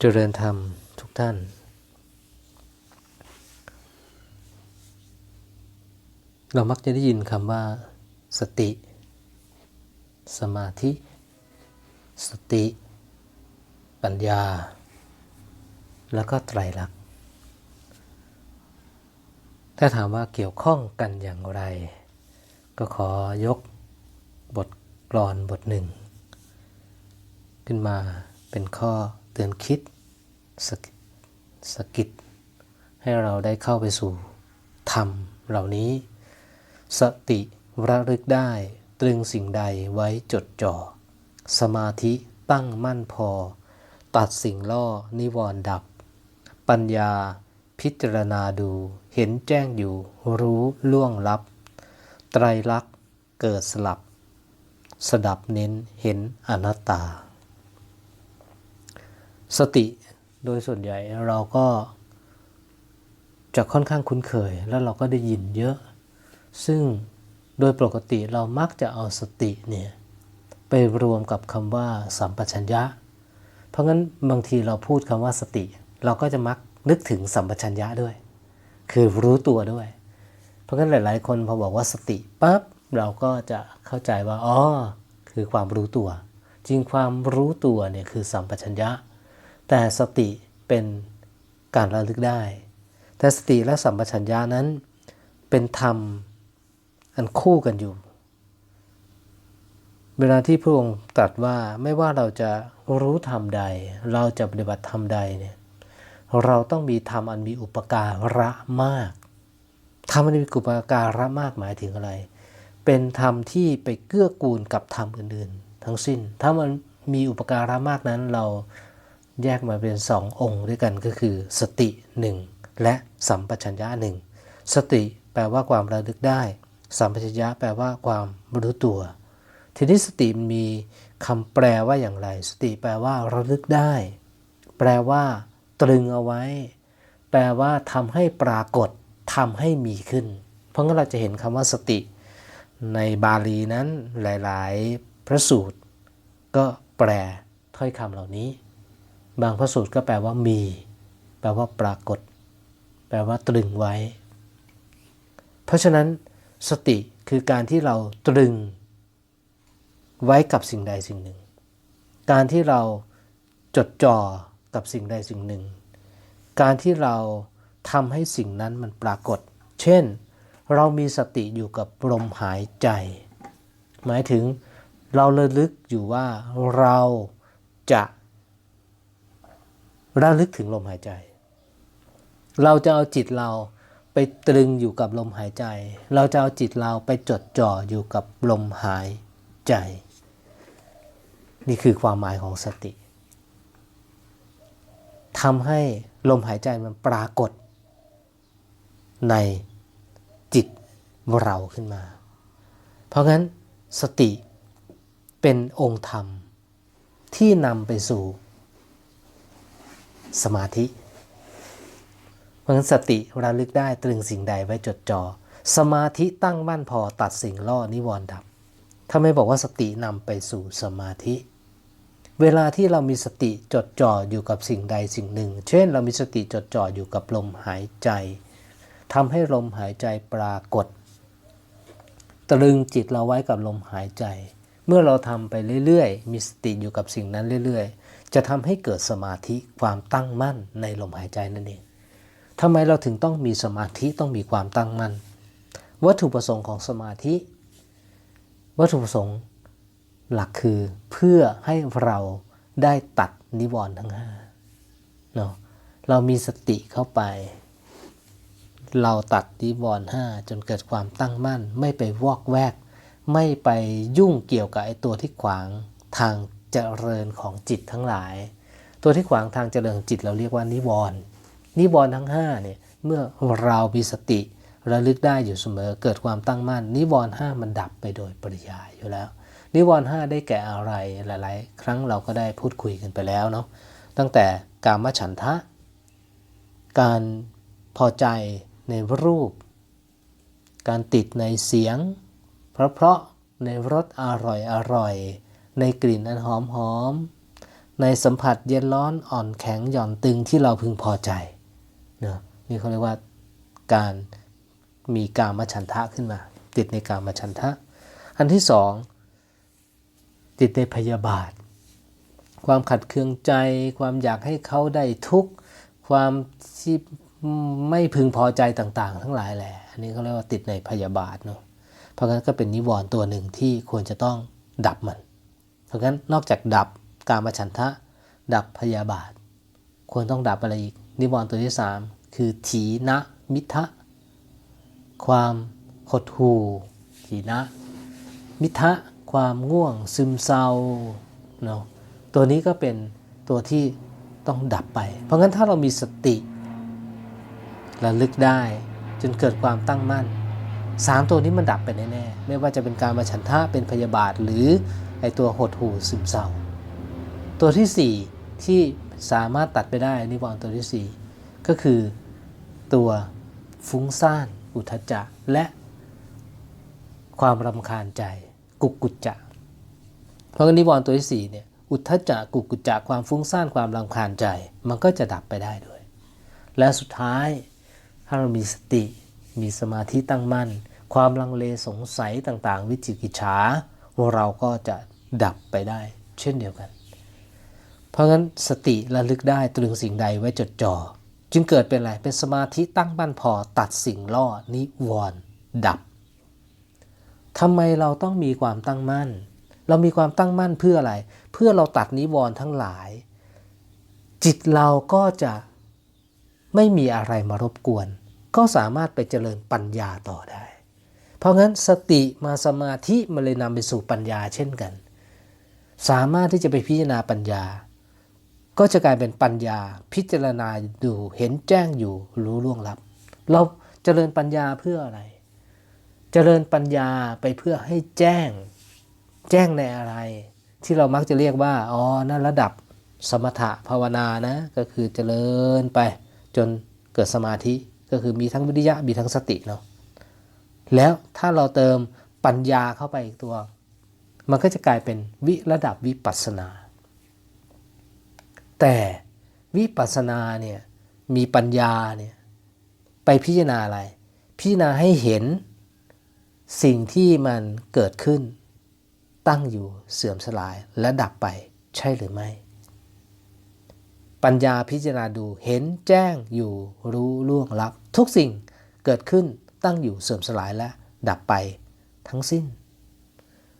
เจริญธรรมทุกท่าน เรามักจะได้ยินคำว่า สติ สมาธิ สติ ปัญญา แล้วก็ไตรลักษณ์ถ้าถามว่าเกี่ยวข้องกันอย่างไร ก็ขอยกบทกลอนบทหนึ่ง ขึ้นมาเป็นข้อ เตือนคิดสกสกิดให้เราได้เข้าไปสู่ธรรมเหล่านี้ สติระลึกได้ตรึงสิ่งใดไว้จดจ่อ สมาธิตั้งมั่นพอ ตัดสิ่งล่อนิวรณ์ดับ ปัญญาพิจารณาดูเห็นแจ้งอยู่รู้ล่วงลับ ไตรลักษณ์เกิดสลับ สดับเน้นเห็นอนัตตา สติโดยส่วนใหญ่เราก็จะค่อนข้างคุ้นเคย แล้วเราก็ได้ยินเยอะ ซึ่งโดยปกติเรามักจะเอาสติเนี่ยไปรวมกับคำว่าสัมปชัญญะ เพราะงั้นบางทีเราพูดคำว่าสติ เราก็จะมักนึกถึงสัมปชัญญะด้วย คือรู้ตัวด้วย เพราะงั้นหลาย ๆ คนพอบอกว่าสติปั๊บเราก็จะเข้าใจว่าอ๋อคือความรู้ตัว จริงความรู้ตัวเนี่ยคือสัมปชัญญะ แต่สติเป็นการระลึกได้ แต่สติและสัมปชัญญะนั้น เป็นธรรมอันคู่กันอยู่ เวลาที่พระองค์ตรัสว่าไม่ว่าเราจะรู้ธรรมใด เราจะปฏิบัติธรรมใดเนี่ยเราต้องมีธรรมอันมีอุปการะมากธรรมอันมีอุปการะมากหมายถึงอะไร เป็นธรรมที่ไปเกื้อกูลกับธรรมอื่นๆ ทั้งสิ้น ถ้ามันมีอุปการะมากนั้นเรา แยกมาเป็นสององค์ด้วยกันก็คือ สติหนึ่งและสัมปชัญญะหนึ่งสติแปลว่าความระลึกได้ สัมปชัญญะแปลว่าความรู้ตัว ทีนี้สติมีคำแปลว่าอย่างไร สติแปลว่าระลึกได้ แปลว่า ตรึงเอาไว้ แปลว่าทำให้ปรากฏทำให้มีขึ้น เพราะงั้นเราจะเห็นคำว่าสติ ในบาลีนั้นหลาย ๆ พระสูตร ก็แปลถ้อยคำเหล่านี้ บางพระสูตรก็แปลว่ามี แปลว่าปรากฏ แปลว่าตรึงไว้ เพราะฉะนั้นสติคือการที่เราตรึงไว้กับสิ่งใดสิ่งหนึ่ง การที่เราจดจ่อกับสิ่งใดสิ่งหนึ่ง การที่เราทำให้สิ่งนั้นมันปรากฏ เช่น เรามีสติอยู่กับลมหายใจ หมายถึงเราระลึกอยู่ว่าเราจะ ระลึกถึงลมหายใจ เราจะเอาจิตเราไปตรึงอยู่กับลมหายใจ เราจะเอาจิตเราไปจดจ่ออยู่กับลมหายใจ นี่คือความหมายของสติทำให้ลมหายใจมันปรากฏ ในจิตเราขึ้นมา เพราะงั้นสติเป็นองค์ธรรมที่นำไปสู่ สมาธิเพราะงั้นสติระลึกได้ตรึงสิ่งใดไว้จดจอ่อสมาธิตั้งมั่นพอตัดสิ่งล่อนิวรณ์ดับถ้าไม่บอกว่าสตินำไปสู่สมาธิ เวลาที่เรามีสติจดจ่ออยู่กับสิ่งใดสิ่งหนึ่ง เช่น เรามีสติจดจ่ออยู่กับลมหายใจทำให้ลมหายใจปรากฏ ตรึงจิตเราไว้กับลมหายใจ เมื่อเราทำไปเรื่อยๆ มีสติอยู่กับสิ่งนั้นเรื่อยๆ จะทำให้เกิดสมาธิความตั้งมั่นในลมหายใจนั่นเองทำไมเราถึงต้องมีสมาธิต้องมีความตั้งมั่น วัตถุประสงค์ของสมาธิ วัตถุประสงค์หลักคือเพื่อให้เราได้ตัดนิวรณ์ทั้งห้าเนาะเรามีสติเข้าไป เราตัดนิวรณ์ห้าจนเกิดความตั้งมั่น ไม่ไปวอกแวก ไม่ไปยุ่งเกี่ยวกับไอ้ตัวที่ขวางทาง จริญของจิตทั้งหลาย ตัวที่ขวางทางเจริญของจิตเราเรียกว่านิวรณ์นิวรณ์ทั้ง5เนี่ยเมื่อเรามีสติระลึกได้อยู่เสมอเกิดความตั้งมั่น นิวรณ์ห้ามันดับไปโดยปริยายอยู่แล้ว นิวรณ์ห้าได้แก่อะไรหลาย ๆ ครั้งเราก็ได้พูดคุยกันไปแล้วเนาะตั้งแต่การมฉันทะ การพอใจในรูป การติดในเสียง เพราะๆในรสอร่อยอร่อย ในกลิ่นอันหอมหอม ในสัมผัสเย็นร้อนอ่อนแข็งหย่อนตึงที่เราพึงพอใจเนะนี่เขาเรียกว่าการมีกามฉันทะขึ้นมา ติดในกามฉันทะ อันที่สองติดในพยาบาท ความขัดเคืองใจ ความอยากให้เขาได้ทุกข์ความที่ไม่พึงพอใจต่างๆ ทั้งหลายแหละ อันนี้เขาเรียกว่าติดในพยาบาทเนาะเพราะงั้นก็เป็นนิวรณ์ตัวหนึ่งที่ควรจะต้องดับมัน เพราะงั้นนอกจากดับกามฉันทะ ดับพยาบาท ควรต้องดับอะไรอีก นิวรณ์ตัวที่สามคือถีนะมิทะ ความหดหู่ถีนะ มิทะ ความง่วงซึมเศร้าเนาะตัวนี้ก็เป็นตัวที่ต้องดับไป เพราะงั้นถ้าเรามีสติระลึกได้จนเกิดความตั้งมั่นสามตัวนี้มันดับไปแน่ๆ ไม่ว่าจะเป็นการมาฉันทะเป็นพยาบาทหรือ ไอตัวหดหู่ซึมเศร้า ตัวที่สี่ที่สามารถตัดไปได้นิวรณ์ตัวที่สี่ก็คือตัวฟุ้งซ่านอุทจจะและความรำคาญใจกุกกุจจะ เพราะนิวรณ์ตัวที่สี่เนี่ยอุทธจจะกุกกุจจะความฟุ้งซ่านความรำคาญใจ มันก็จะดับไปได้ด้วย และสุดท้ายถ้าเรามีสติ มีสมาธิตั้งมั่น ความลังเลสงสัยต่างๆ วิจิกิจฉา เราก็จะดับไปได้เช่นเดียวกัน เพราะงั้นสติระลึกได้ตรึงสิ่งใดไว้จดจ่อจึงเกิดเป็นอะไร เป็นสมาธิตั้งมั่นพอตัดสิ่งล่อนิวรณ์ดับทำไมเราต้องมีความตั้งมั่น เรามีความตั้งมั่นเพื่ออะไร เพื่อเราตัดนิวรณ์ทั้งหลาย จิตเราก็จะไม่มีอะไรมารบกวน ก็สามารถไปเจริญปัญญาต่อได้ เพราะงั้นสติมาสมาธิมันเลยนำไปสู่ปัญญาเช่นกัน สามารถที่จะไปพิจารณาปัญญา ก็จะกลายเป็นปัญญาพิจารณาดูเห็นแจ้งอยู่รู้ล่วงลับ เราเจริญปัญญาเพื่ออะไรเจริญปัญญาไปเพื่อให้แจ้ง แจ้งในอะไร ที่เรามักจะเรียกว่าอ๋อนั่นระดับสมถะภาวนานะก็คือเจริญไปจนเกิดสมาธิก็คือมีทั้งวิริยะมีทั้งสติเนาะ แล้วถ้าเราเติมปัญญาเข้าไปอีกตัว มันก็จะกลายเป็นวิระดับวิปัสนา แต่วิปัสสนาเนี่ยมีปัญญาเนี่ยไปพิจารณาอะไร พิจารณาให้เห็นสิ่งที่มันเกิดขึ้น ตั้งอยู่เสื่อมสลายและดับไปใช่หรือไม่ ปัญญาพิจารณาดูเห็นแจ้งอยู่รู้ล่วงลับ ทุกสิ่งเกิดขึ้น ตั้งอยู่เสื่อมสลายและดับไปทั้งสิ้น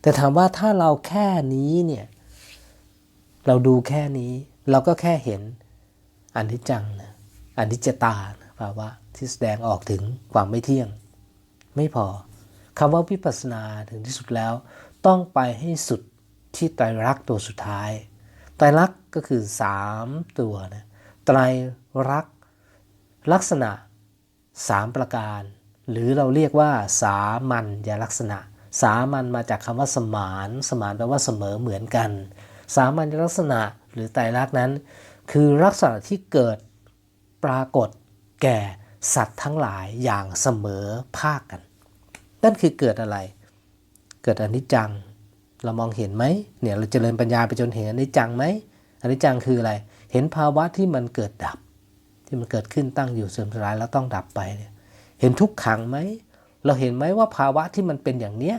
แต่ถามว่าถ้าเราแค่นี้เนี่ย เราดูแค่นี้ เราก็แค่เห็นอันิจจังนะอนิจจตาภาวะที่แสดงออกถึงความไม่เที่ยง ไม่พอคำว่าวิปัสสนาถึงที่สุดแล้ว ต้องไปให้สุดที่ไตรลักษณ์ตัวสุดท้ายไตรลักษณ์ก็คือ 3 ตัวนะไตรลักษณ์ลักษณะ 3 ประการ หรือเราเรียกว่า สามัญญลักษณะ สามัญมาจากคำว่าสมาน สมานแปลว่าเสมอเหมือนกัน สามัญลักษณะหรือไตรลักษณ์นั้น คือลักษณะที่เกิดปรากฏแก่สัตว์ทั้งหลายอย่างเสมอภาคกัน นั่นคือเกิดอะไร เกิดอนิจจัง เรามองเห็นไหมเนี่ยเราจเจริญปัญญาไปจนเห็นอนิจจังไหมอนิจจังคืออะไร เห็นภาวะที่มันเกิดดับ ที่มันเกิดขึ้นตั้งอยู่เสื่อมสลายแล้วต้องดับไปเนี่ย เห็นทุกขังไหม เราเห็นไหมว่าภาวะที่มันเป็นอย่างเนี้ย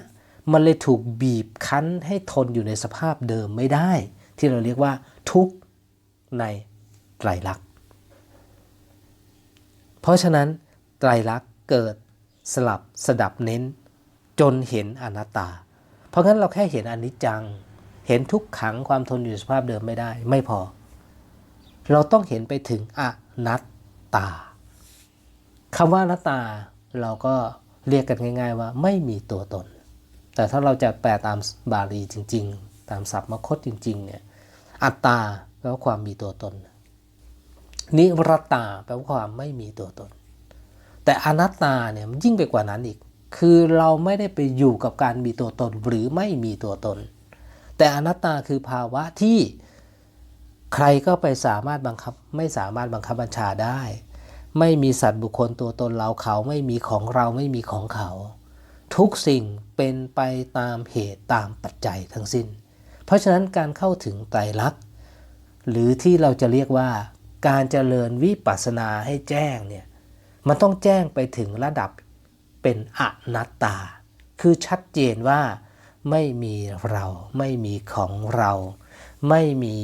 มันเลยถูกบีบคั้นให้ทนอยู่ในสภาพเดิมไม่ได้ ที่เราเรียกว่าทุกข์ในไตรลักษณ์ เพราะฉะนั้นไตรลักษณ์เกิดสลับสดับเน้น จนเห็นอนัตตา เพราะงั้นเราแค่เห็นอนิจจัง เห็นทุกขังความทนอยู่ในสภาพเดิมไม่ได้ ไม่พอ เราต้องเห็นไปถึงอนัตตา คำว่าอนัตตาเราก็เรียกกันง่าย ๆ ว่าไม่มีตัวตน แต่ถ้าเราจะแปลตามบาลีจริง ๆ ตามศัพท์มคตจริง ๆ เนี่ย อัตตาแปลว่าความมีตัวตน นิรตตาแปลว่าความไม่มีตัวตน แต่อนัตตาเนี่ยมันยิ่งไปกว่านั้นอีก คือเราไม่ได้ไปอยู่กับการมีตัวตนหรือไม่มีตัวตน แต่อนัตตาคือภาวะที่ใครก็ไปสามารถบังคับไม่สามารถบังคับบัญชาได้ ไม่มีสัตว์บุคคลตัวตนเราเขาไม่มีของเราไม่มีของเขา ทุกสิ่งเป็นไปตามเหตุตามปัจจัยทั้งสิ้น เพราะฉะนั้นการเข้าถึงไตรลักษณ์หรือที่เราจะเรียกว่าการเจริญวิปัสสนาให้แจ้งเนี่ยมันต้องแจ้งไปถึงระดับเป็นอนัตตา คือชัดเจนว่าไม่มีเราไม่มีของเรา ไม่มี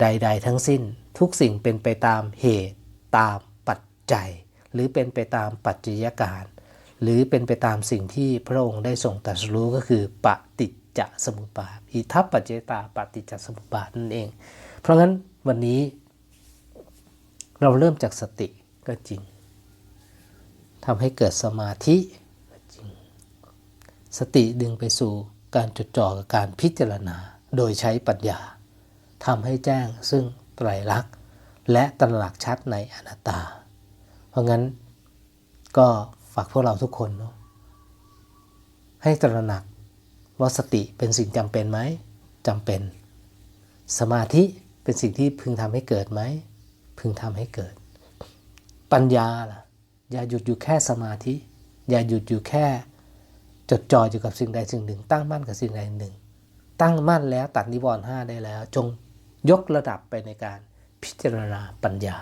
ใด ๆ ทั้งสิ้น ทุกสิ่งเป็นไปตามเหตุ ตามปัจจัย หรือเป็นไปตามปัจจัยการ หรือเป็นไปตามสิ่งที่พระองค์ได้ทรงตรัสรู้ก็คือปฏิจจสมุปบาทอิทัปปัจเจตาปฏิจจสมุปบาทนั่นเอง เพราะงั้นวันนี้ เราเริ่มจากสติก็จริงทำให้เกิดสมาธิก็จริง สติดึงไปสู่การจดจ่อกับการพิจารณา โดยใช้ปัญญาทำให้แจ้งซึ่งไตรลักษณ์ และตระหนักชัดในอนัตตา เพราะงั้นก็ฝากพวกเราทุกคนเนาะให้ตระหนักว่าสติเป็นสิ่งจำเป็นไหมจำเป็น สมาธิเป็นสิ่งที่พึงทำให้เกิดไหม พึงทำให้เกิด ปัญญาล่ะ อย่าหยุดอยู่แค่สมาธิ อย่าหยุดอยู่แค่ จดจ่ออยู่กับสิ่งใดสิ่งหนึ่ง ตั้งมั่นกับสิ่งใดหนึ่ง ตั้งมั่นแล้วตัดนิวรณ์ห้าได้แล้ว จงยกระดับไปในการ พิจารณาปัญญา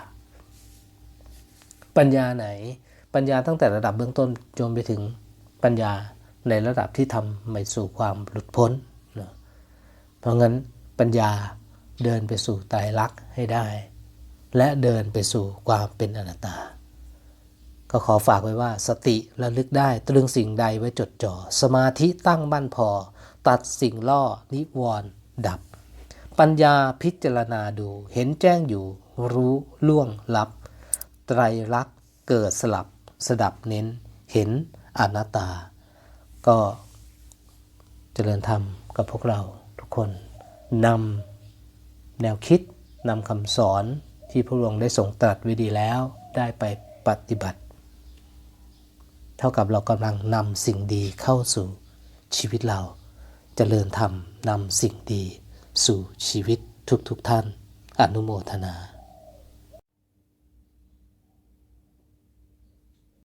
ปัญญาไหน ปัญญาตั้งแต่ระดับเบื้องต้นจนไปถึงปัญญาในระดับที่ทำไปสู่ความหลุดพ้นนะเพราะงั้นปัญญาเดินไปสู่ไตรลักษณ์ให้ได้ และเดินไปสู่ความเป็นอนัตตา ก็ขอฝากไว้ว่าสติระลึกได้ตรึงสิ่งใดไว้จดจ่อ สมาธิตั้งมั่นพอ ตัดสิ่งล่อนิวรณ์ดับ ปัญญาพิจารณาดู เห็นแจ้งอยู่รู้ล่วงลับ ไตรลักษณ์เกิดสลับ สดับเน้น เห็นอนัตตา ก็เจริญธรรมกับพวกเราทุกคนนำแนวคิดนำคำสอนที่พระองค์ได้ทรงตรัสไว้ดีแล้วได้ไปปฏิบัติ เท่ากับเรากำลังนำสิ่งดีเข้าสู่ชีวิตเราเจริญธรรมนำสิ่งดี สู่ชีวิตทุกๆทท่าน อนุโมทนา